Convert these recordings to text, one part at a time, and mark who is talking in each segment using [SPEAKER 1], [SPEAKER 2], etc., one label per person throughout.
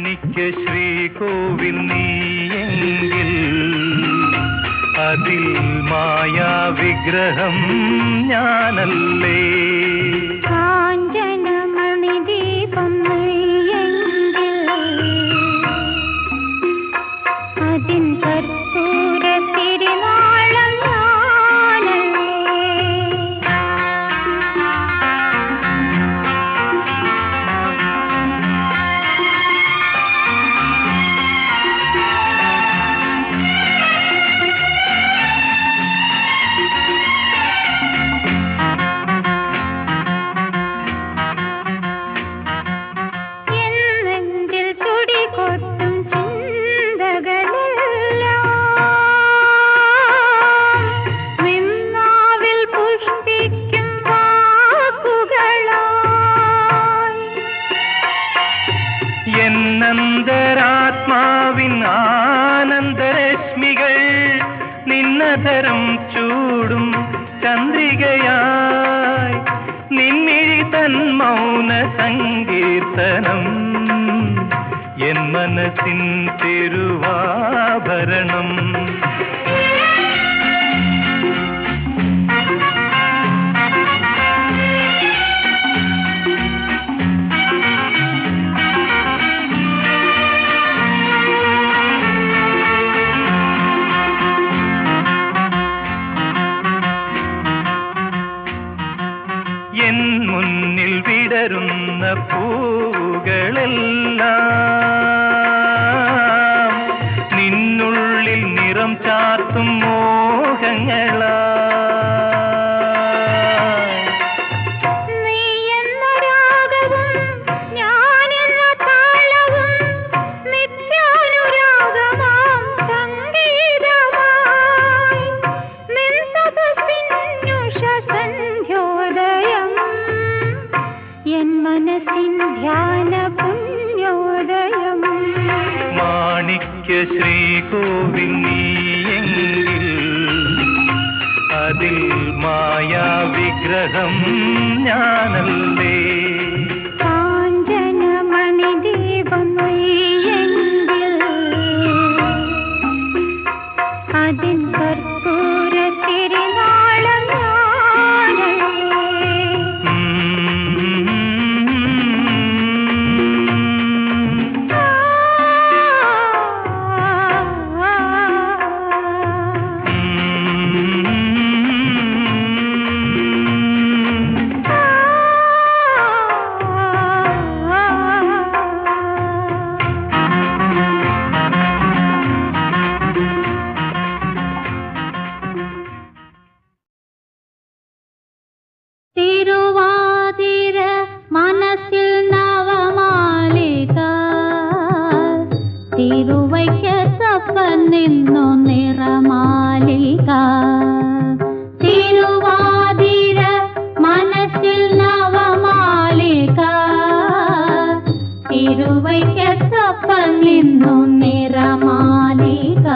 [SPEAKER 1] കാണിക്ക ശ്രീകോവിൽ നീയെങ്കിൽ അതിൽ മായാ വിഗ്രഹം ഞാനല്ലേ
[SPEAKER 2] അതിൻ
[SPEAKER 1] അതിന്റെ ജ്ഞാനത്തിൻ തിരുവാഭരണം എൻ മുന്നിൽ വിടരുന്ന പൂവുകളെല്ലാം
[SPEAKER 2] മനസ്സപ്പ നിന്നു നിറമാലിക. തിരുവാതിര മനസ്സിൽ നവമാലിക. തിരുവയ്ക്കത്തപ്പ നിന്നു നിറമാലിക.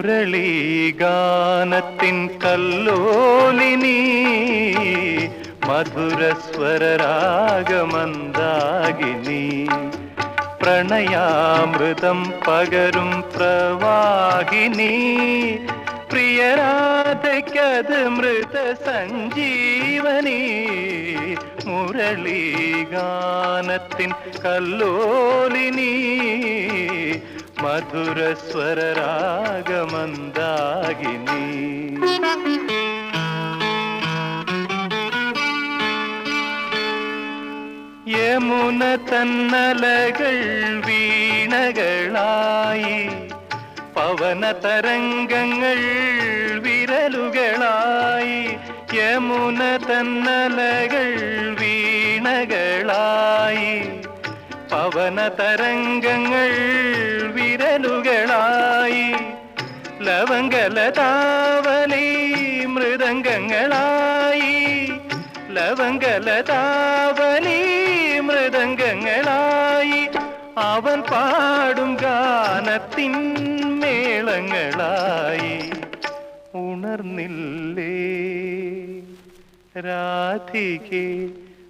[SPEAKER 1] മുരളീഗാനത്തിൻ കല്ലോലിനി മധുരസ്വരരാഗമന്ദാകിനി പ്രണയാമൃതം പകരും പ്രവാഹിനി പ്രിയരാധയ്ക്കത് മൃത സഞ്ജീവനി മുരളീഗാനത്തിൻ കല്ലോലിനി മധുരസ്വരരാഗമന്ദാകിനി യമുന തന്നലകൾ വീണകളായി പവന തരംഗങ്ങൾ വിരലുകളായി യമുന തന്നലകൾ പവന തരംഗങ്ങൾ വിരലുകളായി. ലവങ്കലതാവലി മൃദംഗങ്ങളായി. ലവങ്കലതാവലി മൃദംഗങ്ങളായി. അവൻ പാടും ഗാനത്തിൻ മേളങ്ങളായി. ഉണർന്നില്ലേ രാധികെ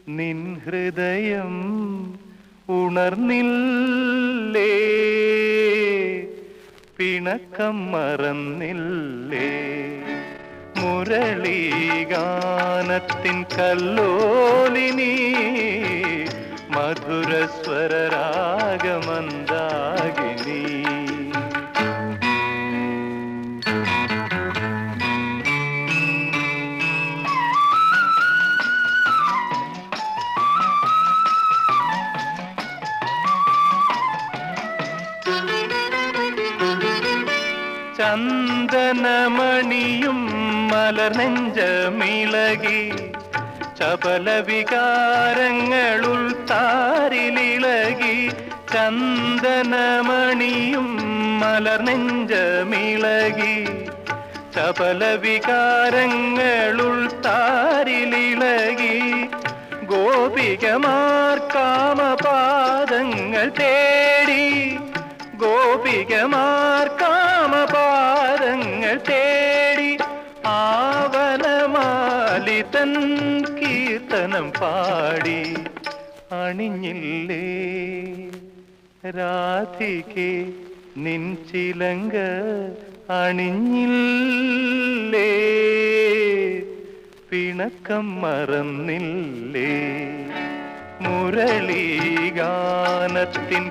[SPEAKER 1] നിൻ ഹൃദയം ഉണർന്നില്ലേ? പിണക്കം മറന്നില്ലേ? മുരളീഗാനത്തിൻ കല്ലോലിനി മധുരസ്വരരാഗമന്ദാകിനി ചപല വികാരങ്ങളുൾ താരിലിളകി ചന്ദനമണിയും മലർനെഞ്ചമിളകി ചപല വികാരങ്ങളുൾ താരിലിളകി ഗോപികമാർ കാമപാദങ്ങൾ തേടി. ഗോപികമാർ ആവനമാലിതൻ കീർത്തനം പാടി അണിഞ്ഞില്ലേ? രാധികെ നിൻ ചിലങ്ക അണിഞ്ഞില്ലേ? പിണക്കം മറന്നില്ലേ? മുരളീഗാനത്തിൻ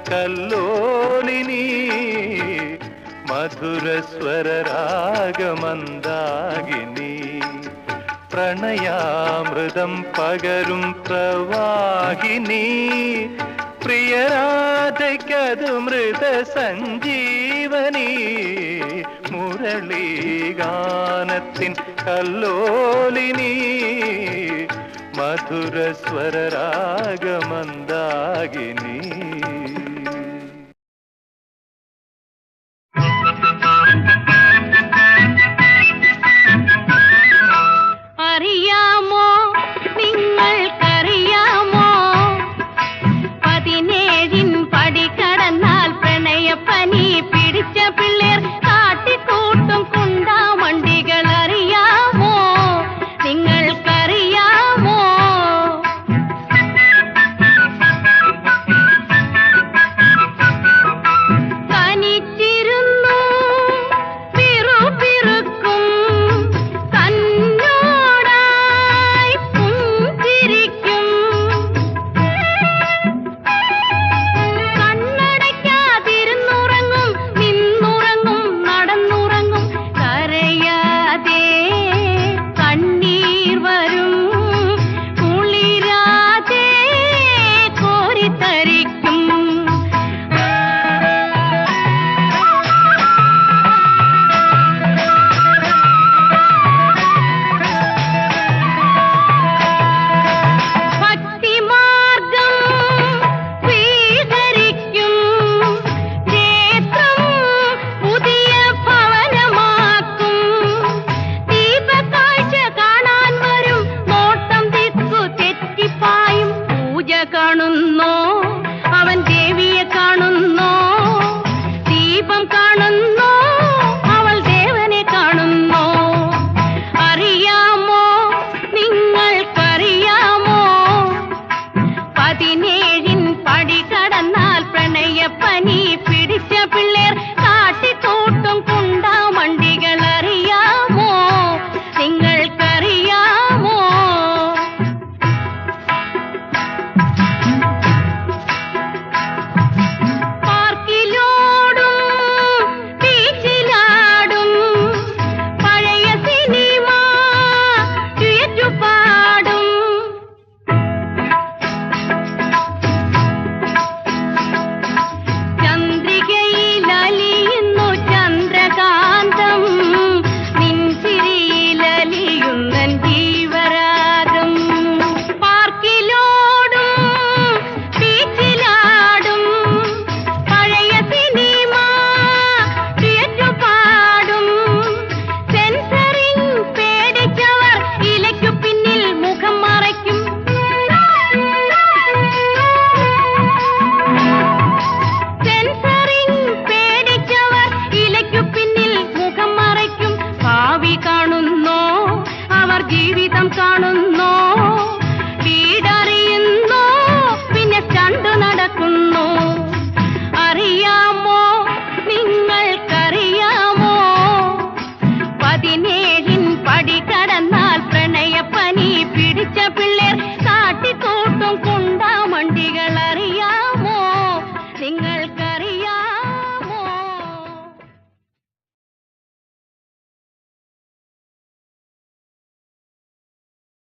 [SPEAKER 1] കല്ലോലിനി മധുരസ്വരരാഗമന്ദാകിനി പ്രണയാമൃതം പകരും പ്രവാഹിനി പ്രിയരാധയ്ക്കതു മൃത സഞ്ജീവനി മുരളീഗാനത്തിൻ കല്ലോലിനി മധുരസ്വരരാഗമന്ദാകിനി